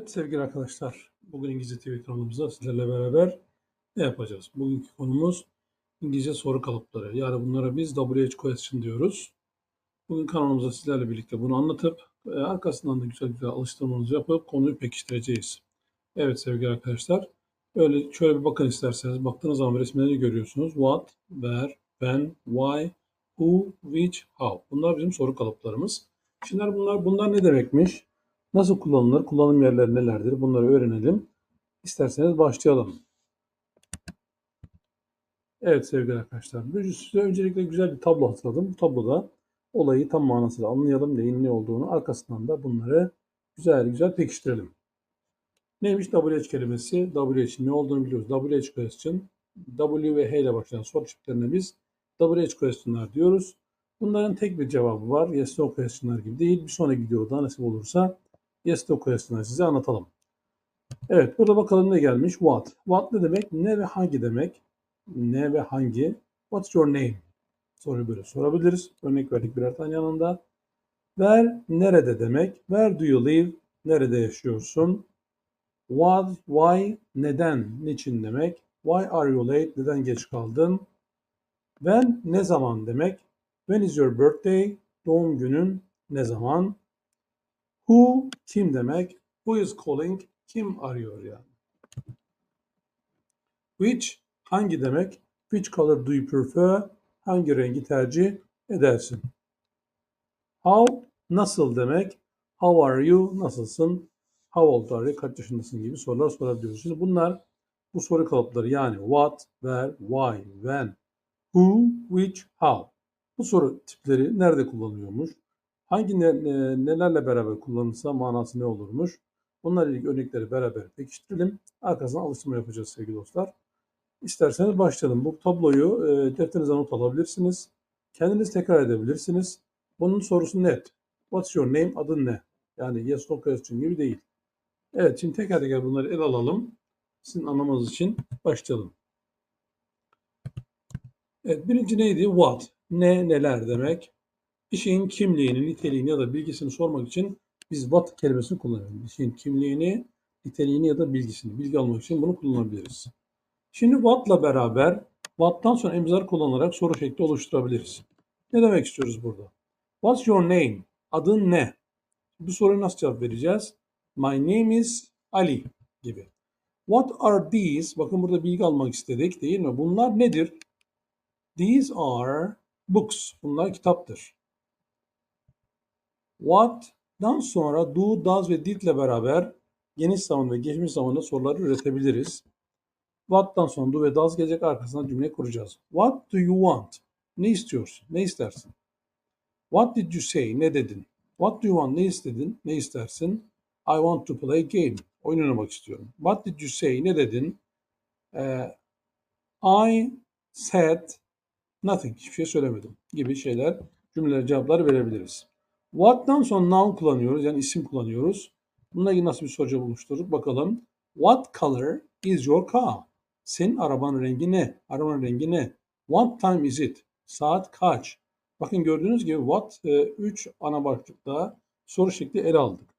Evet sevgili arkadaşlar, bugün İngilizce TV kanalımızda sizlerle beraber ne yapacağız? Bugünkü konumuz İngilizce soru kalıpları. Yani bunlara biz WH question diyoruz. Bugün kanalımızda sizlerle birlikte bunu anlatıp e, arkasından da güzel güzel alıştırmanızı yapıp konuyu pekiştireceğiz. Evet sevgili arkadaşlar, öyle şöyle bir bakın isterseniz. Baktığınız zaman resimleri görüyorsunuz. What, where, when, why, who, which, how. Bunlar bizim soru kalıplarımız. Şimdi bunlar bunlar ne demekmiş? Nasıl kullanılır? Kullanım yerleri nelerdir? Bunları öğrenelim. İsterseniz başlayalım. Evet sevgili arkadaşlar. Size öncelikle güzel bir tablo hazırladım. Bu tabloda olayı tam manasıyla anlayalım. Neyin ne olduğunu. Arkasından da bunları güzel güzel pekiştirelim. Neymiş WH kelimesi? WH ne olduğunu biliyoruz. WH question. W ve H ile başlayan soru çiftlerine biz WH question'lar diyoruz. Bunların tek bir cevabı var. Yes no question'lar gibi değil. Bir sonraki videoda nasip olursa yes question'ları size anlatalım. Evet burada bakalım ne gelmiş? What. What ne demek? Ne ve hangi demek? Ne ve hangi? What's your name? Soruyu böyle sorabiliriz. Örnek verdik birer tane yanında. Where, nerede demek? Where do you live? Nerede yaşıyorsun? What, why, neden, niçin demek? Why are you late? Neden geç kaldın? When, ne zaman demek? When is your birthday? Doğum günün ne zaman? Who, kim demek? Who is calling? Kim arıyor yani? Which, hangi demek? Which color do you prefer? Hangi rengi tercih edersin? How, nasıl demek? How are you? Nasılsın? How old are you? Kaç yaşındasın gibi sorular sorabiliyoruz. Şimdi bunlar bu soru kalıpları yani what, where, why, when, who, which, how. Bu soru tipleri nerede kullanılıyormuş? Hangi ne, ne- nelerle beraber kullanılsa manası ne olurmuş? Bunlarla ilgili örnekleri beraber pekiştirelim. Arkasından alıştırma yapacağız sevgili dostlar. İsterseniz başlayalım. Bu tabloyu e, defterinize not alabilirsiniz. Kendiniz tekrar edebilirsiniz. Bunun sorusu net. What's your name? Adın ne? Yani yes no question gibi değil. Evet şimdi teker teker bunları ele alalım. Sizin anlamanız için başlayalım. Evet birinci neydi? What? Ne, neler demek? Bir şeyin kimliğini, niteliğini ya da bilgisini sormak için biz what kelimesini kullanıyoruz. Bir şeyin kimliğini, niteliğini ya da bilgisini, bilgi almak için bunu kullanabiliriz. Şimdi what'la beraber what'tan sonra emzar kullanarak soru şekli oluşturabiliriz. Ne demek istiyoruz burada? What's your name? Adın ne? Bu soruya nasıl cevap vereceğiz? My name is Ali gibi. What are these? Bakın burada bilgi almak istedik değil mi? Bunlar nedir? These are books. Bunlar kitaptır. What'dan sonra do, does ve did ile beraber geniş zaman ve geçmiş zamanda soruları üretebiliriz. What'tan sonra do ve does gelecek arkasından cümle kuracağız. What do you want? Ne istiyorsun? Ne istersin? What did you say? Ne dedin? What do you want? Ne istedin? Ne istersin? I want to play game. Oyun oynamak istiyorum. What did you say? Ne dedin? Ee, I said nothing. Hiçbir şey söylemedim. Gibi şeyler, cümleler, cevaplar verebiliriz. What'tan sonra noun kullanıyoruz. Yani isim kullanıyoruz. Bununla ilgili nasıl bir soru cevap oluşturduk bakalım. What color is your car? Senin arabanın rengi ne? Arabanın rengi ne? What time is it? Saat kaç? Bakın gördüğünüz gibi what 3 ana başlıkta soru şekli ele aldık.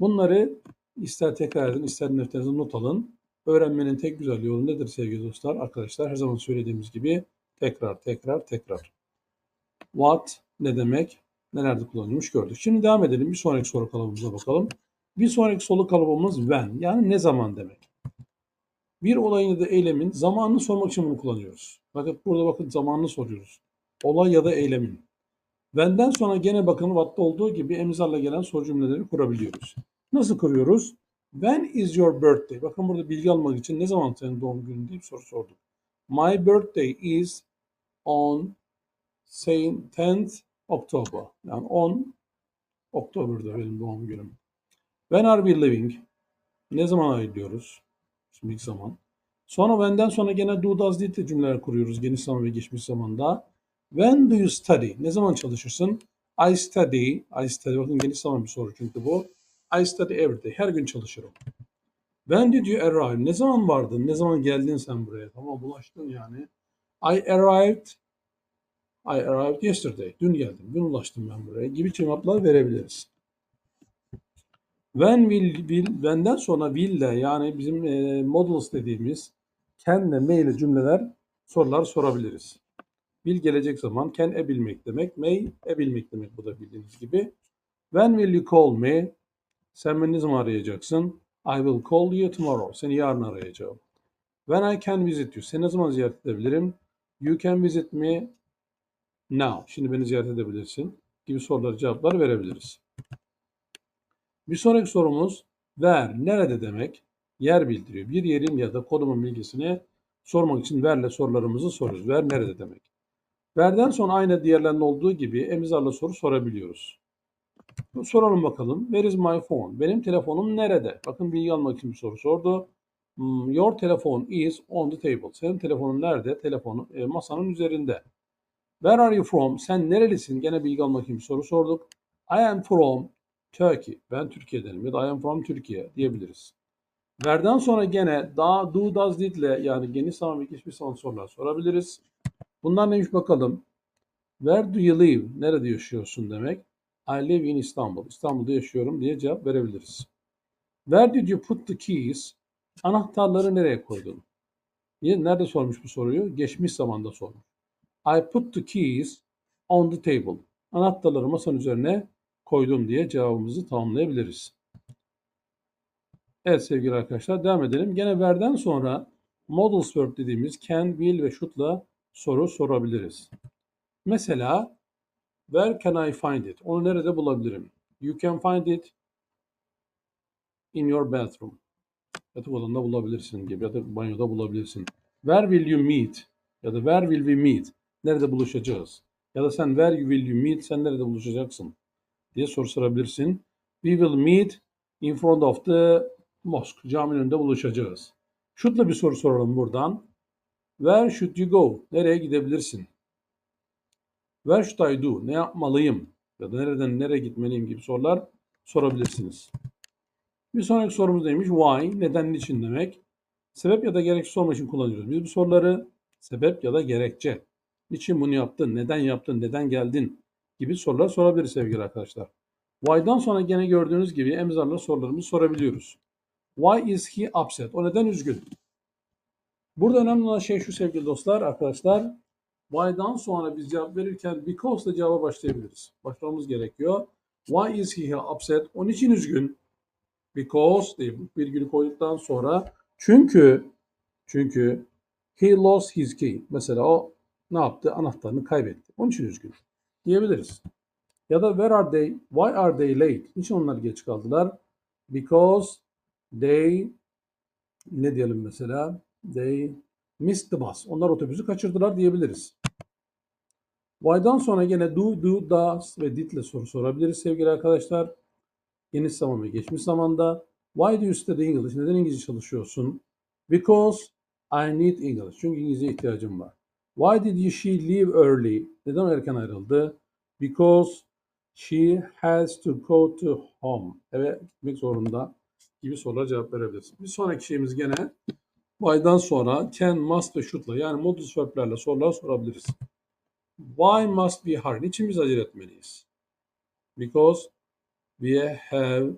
Bunları ister tekrar edin, ister defterinize not alın. Öğrenmenin tek güzel yolu nedir sevgili dostlar? Arkadaşlar her zaman söylediğimiz gibi tekrar, tekrar, tekrar. What ne demek? Nelerde kullanılmış gördük. Şimdi devam edelim. Bir sonraki soru kalıbımıza bakalım. Bir sonraki soru kalıbımız when. Yani ne zaman demek. Bir olayın ya da eylemin zamanını sormak için bunu kullanıyoruz. Bakın burada bakın zamanını soruyoruz. Olay ya da eylemin. When'den sonra gene bakın what'ta olduğu gibi emzarla gelen soru cümleleri kurabiliyoruz. Nasıl kuruyoruz? When is your birthday? Bakın burada bilgi almak için ne zaman senin doğum günün diye bir soru sorduk. My birthday is on say 10th October. Yani 10 Oktober'da benim doğum günüm. When are we living? Ne zaman ayrılıyoruz? Şimdiki zaman. Sonra when'den sonra gene do, does, did de cümleler kuruyoruz geniş zaman ve geçmiş zamanda. When do you study? Ne zaman çalışırsın? I study. I study. Bakın geniş zaman bir soru çünkü bu. I study every day. Her gün çalışırım. When did you arrive? Ne zaman vardın? Ne zaman geldin sen buraya? Tamam bulaştın yani. I arrived I arrived yesterday. Dün geldim. Dün ulaştım ben buraya gibi cevaplar verebiliriz. When will, will when'den sonra will de yani bizim e, models dediğimiz can ve may ile cümleler sorular sorabiliriz. Will gelecek zaman can e bilmek demek, may e bilmek demek bu da bildiğiniz gibi. When will you call me? Sen beni ne zaman arayacaksın? I will call you tomorrow. Seni yarın arayacağım. When I can visit you. Seni ne zaman ziyaret edebilirim? You can visit me now. Şimdi beni ziyaret edebilirsin. Gibi soruları cevaplar verebiliriz. Bir sonraki sorumuz where, nerede demek? Yer bildiriyor. Bir yerin ya da konumun bilgisini sormak için where'le sorularımızı soruyoruz. Where nerede demek? Where'den sonra aynı diğerlerinde olduğu gibi emizarla soru sorabiliyoruz. Soralım bakalım. Where is my phone? Benim telefonum nerede? Bakın bilgi almak için bir soru sordu. Hmm, Your telephone is on the table. Senin telefonun nerede? Telefonu e, masanın üzerinde. Where are you from? Sen nerelisin? Gene bilgi almak için soru sorduk. I am from Turkey. Ben Türkiye'denim ya da I am from Türkiye diyebiliriz. Where'den sonra gene da, do, does, did ile yani geniş zaman geçmiş zaman sorular sorabiliriz. Bunlar neymiş bakalım. Where do you live? Nerede yaşıyorsun demek. I live in İstanbul. İstanbul'da yaşıyorum diye cevap verebiliriz. Where did you put the keys? Anahtarları nereye koydun? Nerede sormuş bu soruyu? Geçmiş zamanda sormuş. I put the keys on the table. Anahtarları masanın üzerine koydum diye cevabımızı tamamlayabiliriz. Evet sevgili arkadaşlar devam edelim. Gene verden sonra models verb dediğimiz can, will ve should'la soru sorabiliriz. Mesela where can I find it? Onu nerede bulabilirim? You can find it in your bathroom. Yatak odanda bulabilirsin gibi ya da banyoda bulabilirsin. Where will you meet? Ya da where will we meet? Nerede buluşacağız? Ya da sen where will you meet? Sen nerede buluşacaksın? diye soru sorabilirsin. We will meet in front of the mosque. Caminin önünde buluşacağız. Should'la bir soru soralım buradan. Where should you go? Nereye gidebilirsin? Where should I do? Ne yapmalıyım? Ya da nereden nereye gitmeliyim gibi sorular sorabilirsiniz. Bir sonraki sorumuz neymiş? Why? Neden, niçin demek? Sebep ya da gerekçe sormak için kullanıyoruz. Biz bu soruları sebep ya da gerekçe. Niçin bunu yaptın? Neden yaptın? Neden geldin? Gibi sorular sorabiliriz sevgili arkadaşlar. Why'dan sonra gene gördüğünüz gibi emzarla sorularımızı sorabiliyoruz. Why is he upset? O neden üzgün? Burada önemli olan şey şu sevgili dostlar, arkadaşlar. Why'dan sonra biz cevap verirken because ile cevaba başlayabiliriz. Başlamamız gerekiyor. Why is he upset? Onun için üzgün. Because diye virgülü koyduktan sonra çünkü çünkü he lost his key. Mesela o ne yaptı? Anahtarını kaybetti. Onun için üzgün diyebiliriz. Ya da where are they? Why are they late? Niçin onlar geç kaldılar? Because they ne diyelim mesela? They missed the bus. Onlar otobüsü kaçırdılar diyebiliriz. Why'dan sonra gene do, do, does ve did ile soru sorabiliriz sevgili arkadaşlar. Geniş zaman ve geçmiş zamanda. Why do you study English? Neden İngilizce çalışıyorsun? Because I need English. Çünkü İngilizce ihtiyacım var. Why did she leave early? Neden erken ayrıldı? Because she has to go to home. Eve gitmek zorunda gibi sorulara cevap verebiliriz. Bir sonraki şeyimiz gene why'dan sonra can, must ve should'la yani modus verb'lerle sorular sorabiliriz. Why must we hurry? Niçin biz acele etmeliyiz? Because we have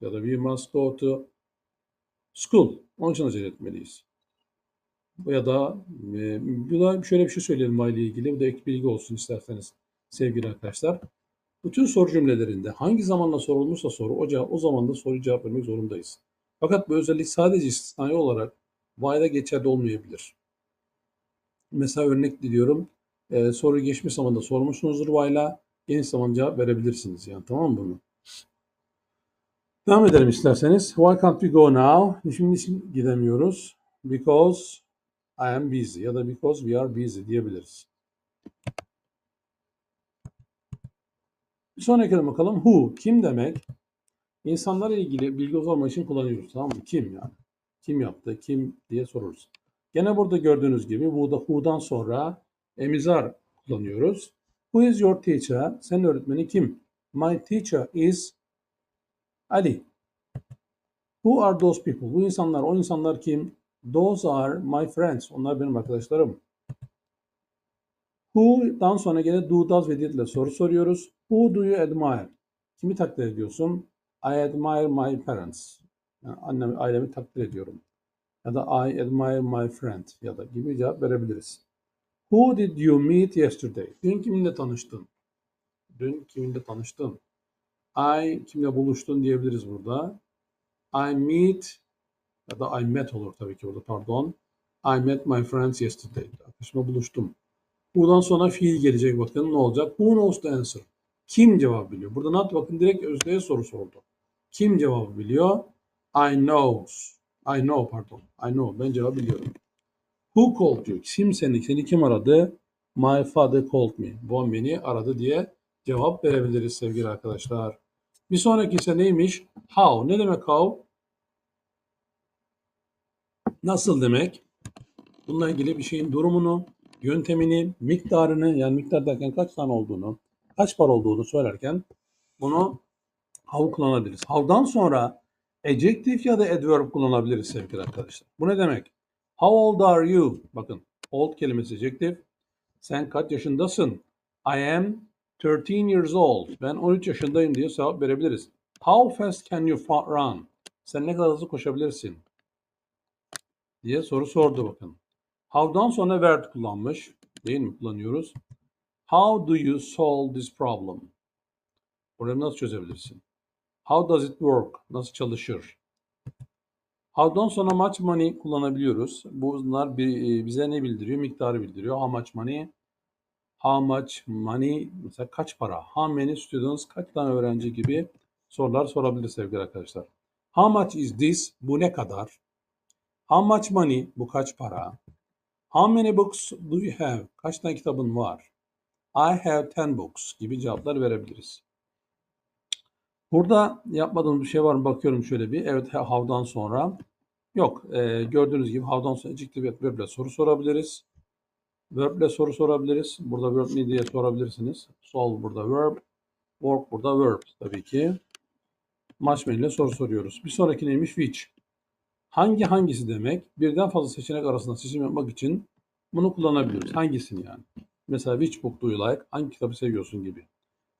ya da we must go to school. Onun için acele etmeliyiz. Ya da e, bu şöyle bir şey söyleyelim why ile ilgili. Bu da ek bilgi olsun isterseniz sevgili arkadaşlar. Bütün soru cümlelerinde hangi zamanla sorulmuşsa soru o, cevap, o zaman da soruyu cevap vermek zorundayız. Fakat bu özellik sadece istisnai olarak why'da geçerli olmayabilir. Mesela örnek diliyorum. E, soruyu geçmiş zamanda sormuşsunuzdur why'la geniş zaman cevap verebilirsiniz. Yani tamam mı bunu? Devam edelim isterseniz. Why can't we go now? Şimdi için gidemiyoruz. Because I am busy ya da because we are busy diyebiliriz. Bir sonrakine bakalım. Who, kim demek? İnsanlarla ilgili bilgi sormak için kullanıyoruz. Tamam mı? Kim yani? Kim yaptı, kim diye soruruz. Gene burada gördüğünüz gibi burada who'dan sonra emizar kullanıyoruz. Who is your teacher? Senin öğretmeni kim? My teacher is Ali. Who are those people? Bu insanlar, o insanlar kim? Those are my friends. Onlar benim arkadaşlarım. Who'dan sonra gene do, does ve did ile soru soruyoruz. Who do you admire? Kimi takdir ediyorsun? I admire my parents. Yani annemi, ailemi takdir ediyorum. Ya da I admire my friend ya da gibi cevap verebiliriz. Who did you meet yesterday? Dün kiminle tanıştın? Dün kiminle tanıştın? I kimle buluştun diyebiliriz burada. I meet ya da I met olur tabii ki burada pardon. I met my friends yesterday. Arkadaşımla buluştum. Buradan sonra fiil gelecek bakın ne olacak? Who knows the answer? Kim cevap biliyor? Burada not bakın direkt özneye soru sordu. Kim cevabı biliyor? I knows. I know pardon. I know. Ben cevabı biliyorum. Who called you? Kim seni? Seni kim aradı? My father called me. Babam beni aradı diye cevap verebiliriz sevgili arkadaşlar. Bir sonraki ise neymiş? How. Ne demek how? Nasıl demek? Bununla ilgili bir şeyin durumunu, yöntemini, miktarını yani miktar derken kaç tane olduğunu, kaç para olduğunu söylerken bunu how kullanabiliriz. How'dan sonra adjective ya da adverb kullanabiliriz sevgili arkadaşlar. Bu ne demek? How old are you? Bakın old kelimesi adjective. Sen kaç yaşındasın? I am 13 years old. Ben 13 yaşındayım diye cevap verebiliriz. How fast can you run? Sen ne kadar hızlı koşabilirsin? Diye soru sordu bakın. How'dan sonra verb kullanmış. Değil mi? Kullanıyoruz. How do you solve this problem? Problemi nasıl çözebilirsin? How does it work? Nasıl çalışır? How'dan sonra much money kullanabiliyoruz. Bunlar bir- bize ne bildiriyor? Miktarı bildiriyor. How much money? How much money? Mesela kaç para? How many students? Kaç tane öğrenci gibi sorular sorabilir sevgili arkadaşlar. How much is this? Bu ne kadar? How much money? Bu kaç para? How many books do you have? Kaç tane kitabın var? I have 10 books gibi cevaplar verebiliriz. Burada yapmadığımız bir şey var mı? Bakıyorum şöyle bir. Evet how'dan sonra. Yok. e, gördüğünüz gibi how'dan sonra adjective verb ile soru sorabiliriz. Verb ile soru sorabiliriz. Burada verb ne diye sorabilirsiniz. Solve burada verb. Work burada verb tabii ki. Matchman ile soru soruyoruz. Bir sonraki neymiş? Which. Hangi hangisi demek? Birden fazla seçenek arasında seçim yapmak için bunu kullanabiliyoruz. Hangisini yani? Mesela which book do you like? Hangi kitabı seviyorsun gibi.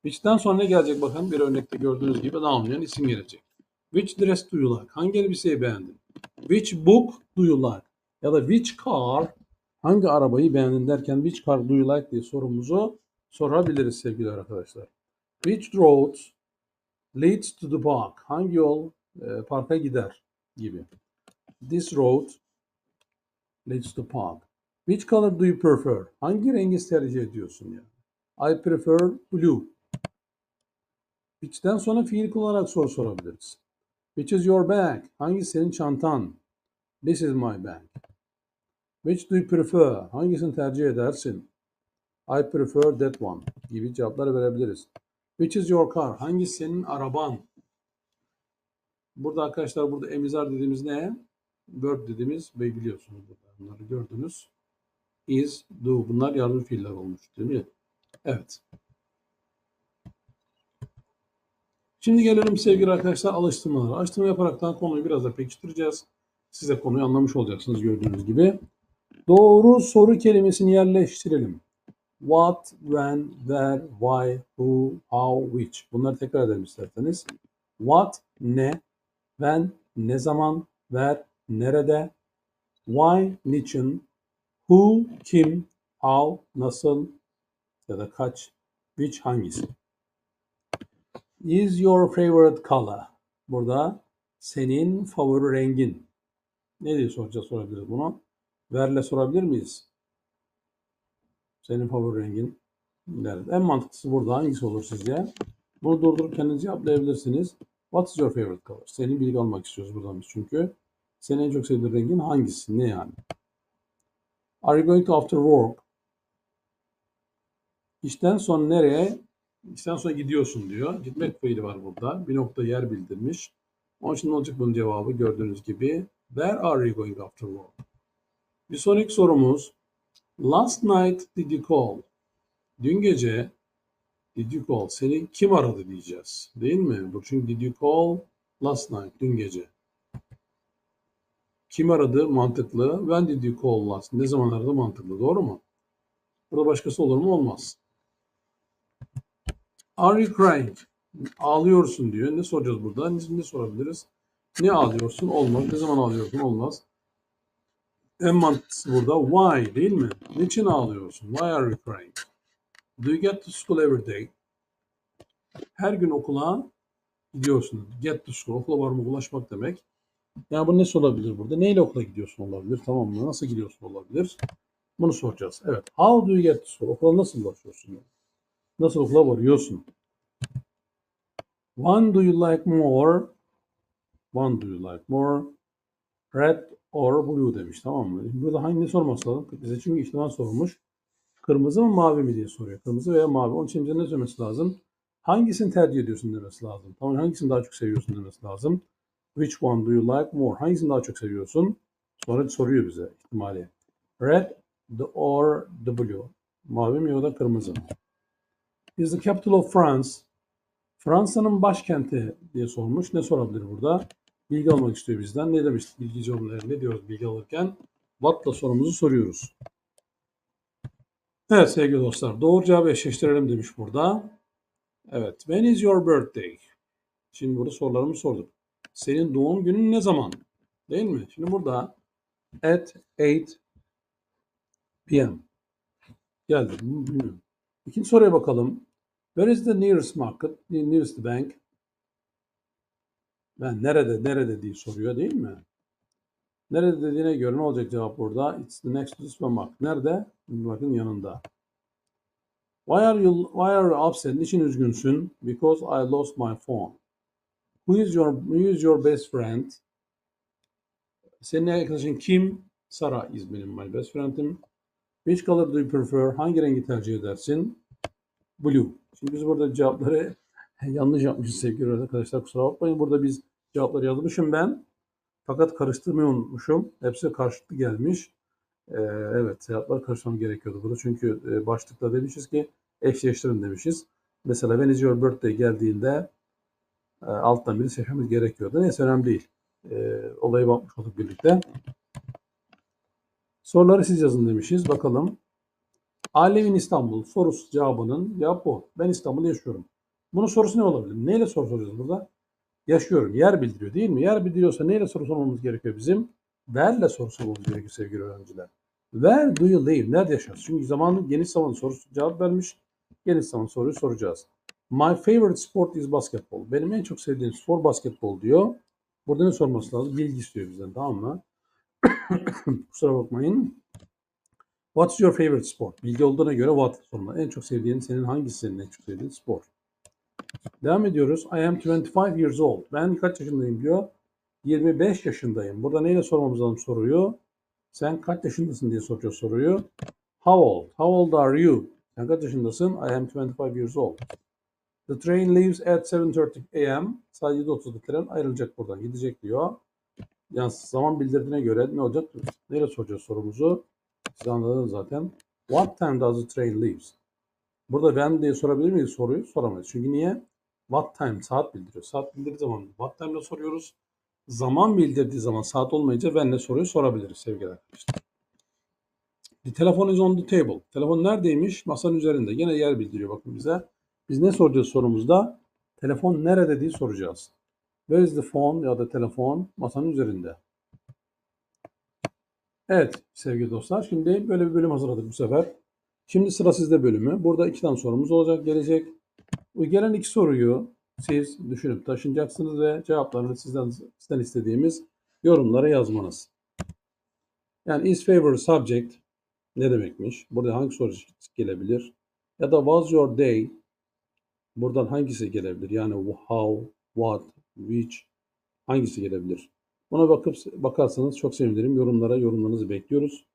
Which'ten sonra ne gelecek bakın bir örnekte gördüğünüz gibi noun isim gelecek. Which dress do you like? Hangi elbiseyi beğendin? Which book do you like? Ya da which car hangi arabayı beğendin derken which car do you like diye sorumuzu sorabiliriz sevgili arkadaşlar. Which road leads to the park? Hangi yol e, parka gider gibi. This road leads to park. Which color do you prefer? Hangi rengi tercih ediyorsun ya? I prefer blue. Which'ten sonra fiil kullanarak soru sorabiliriz. Which is your bag? Hangisi senin çantan? This is my bag. Which do you prefer? Hangisini tercih edersin? I prefer that one gibi cevaplar verebiliriz. Which is your car? Hangisi senin araban? Burada arkadaşlar burada emizar dediğimiz ne? Verb dediğimiz ve biliyorsunuz burada. Bunları gördünüz. Is, do bunlar yardım fiiller olmuş değil mi? Evet. Şimdi gelelim sevgili arkadaşlar alıştırmalara. Alıştırma yaparaktan konuyu biraz da pekiştireceğiz. Siz de konuyu anlamış olacaksınız gördüğünüz gibi. Doğru soru kelimesini yerleştirelim. What, when, where, why, who, how, which. Bunları tekrar edelim isterseniz. What, ne, when, ne zaman, where, nerede, why, niçin, who, kim, how, nasıl ya da kaç, which, hangisi. Is your favorite color? Burada senin favori rengin. Ne diye soracağız sorabiliriz bunu? Verle sorabilir miyiz? Senin favori rengin nerede? En mantıklısı burada hangisi olur sizce? Bunu durdurup kendiniz cevaplayabilirsiniz. What is your favorite color? Senin bilgi almak istiyoruz buradan biz çünkü. Senin en çok sevdiğin rengin hangisi? Ne yani? Are you going to after work? İşten sonra nereye? İşten sonra gidiyorsun diyor. Gitmek fiili var burada. Bir nokta yer bildirmiş. Onun için ne olacak bunun cevabı gördüğünüz gibi. Where are you going after work? Bir sonraki sorumuz. Last night did you call? Dün gece did you call? Seni kim aradı diyeceğiz. Değil mi? Bu çünkü did you call last night? Dün gece. Kim aradı? Mantıklı. When did you call? Ne zaman aradı? Mantıklı. Doğru mu? Burada başkası olur mu? Olmaz. Are you crying? Ağlıyorsun diyor. Ne soracağız burada? Ne, ne sorabiliriz? Ne ağlıyorsun? Olmaz. Ne zaman ağlıyorsun? Olmaz. En mantıklısı burada why değil mi? Niçin ağlıyorsun? Why are you crying? Do you get to school every day? Her gün okula gidiyorsun. Get to school. Okula varmak, ulaşmak demek. Yani bu ne olabilir burada? Neyle okula gidiyorsun olabilir? Tamam mı? Nasıl gidiyorsun olabilir? Bunu soracağız. Evet. How do you get to school? Okula nasıl ulaşıyorsun? Nasıl okula varıyorsun? One do you like more? One do you like more? Red or blue demiş tamam mı? Burada hangi sorması lazım? Bize çünkü ihtimal sormuş. Kırmızı mı mavi mi diye soruyor. Kırmızı veya mavi. Onun için bize ne söylemesi lazım? Hangisini tercih ediyorsun demesi lazım. Tamam hangisini daha çok seviyorsun demesi lazım. Which one do you like more? Hangisini daha çok seviyorsun? Sonra soruyor bize ihtimali. Red the or the blue. Mavi mi ya da kırmızı. Is the capital of France? Fransa'nın başkenti diye sormuş. Ne sorabilir burada? Bilgi almak istiyor bizden. Ne demiş bilgi cümleleri? Ne diyoruz bilgi alırken? What'la sorumuzu soruyoruz. Evet sevgili dostlar. Doğru cevabı eşleştirelim demiş burada. Evet. When is your birthday? Şimdi burada sorularımı sorduk. Senin doğum günün ne zaman? Değil mi? Şimdi burada at 8 p.m. Geldi. İkinci soruya bakalım. Where is the nearest market? The nearest bank? Ben nerede, nerede diye soruyor değil mi? Nerede dediğine göre ne olacak cevap burada? It's the next to the supermarket. Nerede? Bakın yanında. Why are you why are you upset? Niçin üzgünsün? Because I lost my phone. Who is your who is your best friend? Senin arkadaşın kim? Sara is benim my best friend'im. Which color do you prefer? Hangi rengi tercih edersin? Blue. Şimdi biz burada cevapları yanlış yapmışız sevgili arkadaşlar. Kusura bakmayın. Burada biz cevapları yazmışım ben. Fakat karıştırmayı unutmuşum. Hepsi karşılıklı gelmiş. Ee, evet cevaplar karıştırmam gerekiyordu burada. Çünkü e, başlıkta demişiz ki eşleştirin demişiz. Mesela when is your birthday geldiğinde alttan biri seçmemiz gerekiyordu. Neyse önemli değil. E, olaya bakmış olduk birlikte. Soruları siz yazın demişiz. Bakalım. Alevin İstanbul sorusu cevabının cevap bu. Ben İstanbul'da yaşıyorum. Bunun sorusu ne olabilir? Neyle soru soruyoruz burada? Yaşıyorum. Yer bildiriyor değil mi? Yer bildiriyorsa neyle soru sormamız gerekiyor bizim? Where'le soru sormamız gerekiyor sevgili öğrenciler. Where do you live? Nerede yaşarsın? Çünkü zamanın geniş zaman sorusu cevap vermiş. Geniş zaman soruyu soracağız. My favorite sport is basketball. Benim en çok sevdiğim spor basketbol diyor. Burada ne sorması lazım? Bilgi istiyor bizden tamam mı? Kusura bakmayın. What's your favorite sport? Bilgi olduğuna göre what sorma. En çok sevdiğin senin hangisi senin en çok sevdiğin spor? Devam ediyoruz. I am 25 years old. Ben kaç yaşındayım diyor. 25 yaşındayım. Burada neyle sormamız lazım soruyu? Sen kaç yaşındasın diye soruyor soruyu. How old? How old are you? Sen kaç yaşındasın? I am 25 years old. The train leaves at 7.30 a.m. Saat 7.30'da tren ayrılacak buradan. Gidecek diyor. Yani zaman bildirdiğine göre ne olacak? Neyle soracağız sorumuzu? Siz anladınız zaten. What time does the train leaves? Burada when diye sorabilir miyiz soruyu? Soramayız. Çünkü niye? What time? Saat bildiriyor. Saat bildirdiği zaman what time ile soruyoruz. Zaman bildirdiği zaman saat olmayınca when'le soruyu sorabiliriz sevgili arkadaşlar. The telephone is on the table. Telefon neredeymiş? Masanın üzerinde. Yine yer bildiriyor bakın bize. Biz ne soracağız sorumuzda? Telefon nerede diye soracağız. Where is the phone ya da telefon masanın üzerinde. Evet sevgili dostlar şimdi böyle bir bölüm hazırladık bu sefer. Şimdi sıra sizde bölümü. Burada iki tane sorumuz olacak gelecek. Bu gelen iki soruyu siz düşünüp taşınacaksınız ve cevaplarını sizden, sizden istediğimiz yorumlara yazmanız. Yani is favorite subject ne demekmiş? Burada hangi soru gelebilir? Ya da was your day buradan hangisi gelebilir? Yani how, what, which hangisi gelebilir? Buna bakıp bakarsanız çok sevinirim. Yorumlara yorumlarınızı bekliyoruz.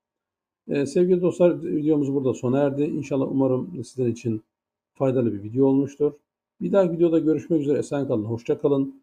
Ee, sevgili dostlar videomuz burada sona erdi. İnşallah umarım sizler için faydalı bir video olmuştur. Bir dahaki videoda görüşmek üzere. Esen kalın. Hoşça kalın.